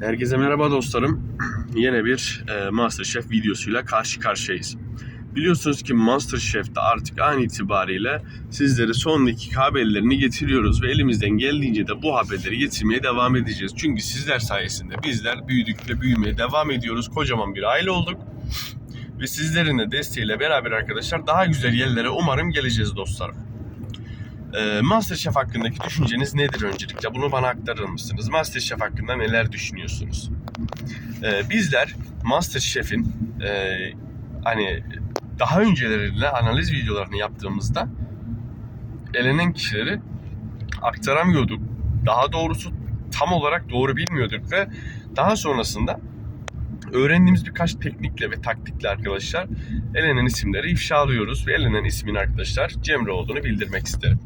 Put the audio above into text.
Herkese merhaba dostlarım. Yine bir e, Masterchef videosuyla karşı karşıyayız. Biliyorsunuz ki Masterchef'te artık an itibariyle sizlere son dakika haberlerini getiriyoruz ve elimizden geldiğince de bu haberleri getirmeye devam edeceğiz. Çünkü sizler sayesinde bizler büyüdük ve büyümeye devam ediyoruz. Kocaman bir aile olduk. Ve sizlerin de desteğiyle beraber arkadaşlar daha güzel yerlere umarım geleceğiz dostlarım. Ee, Masterchef hakkındaki düşünceniz nedir öncelikle? Bunu bana aktarır mısınız? Masterchef hakkında neler düşünüyorsunuz? Ee, bizler Masterchef'in e, hani daha öncelerinde analiz videolarını yaptığımızda elenen kişileri aktaramıyorduk. Daha doğrusu tam olarak doğru bilmiyorduk ve daha sonrasında öğrendiğimiz birkaç teknikle ve taktikle arkadaşlar elenen isimleri ifşalıyoruz ve elenen ismin arkadaşlar Cemre olduğunu bildirmek isterim.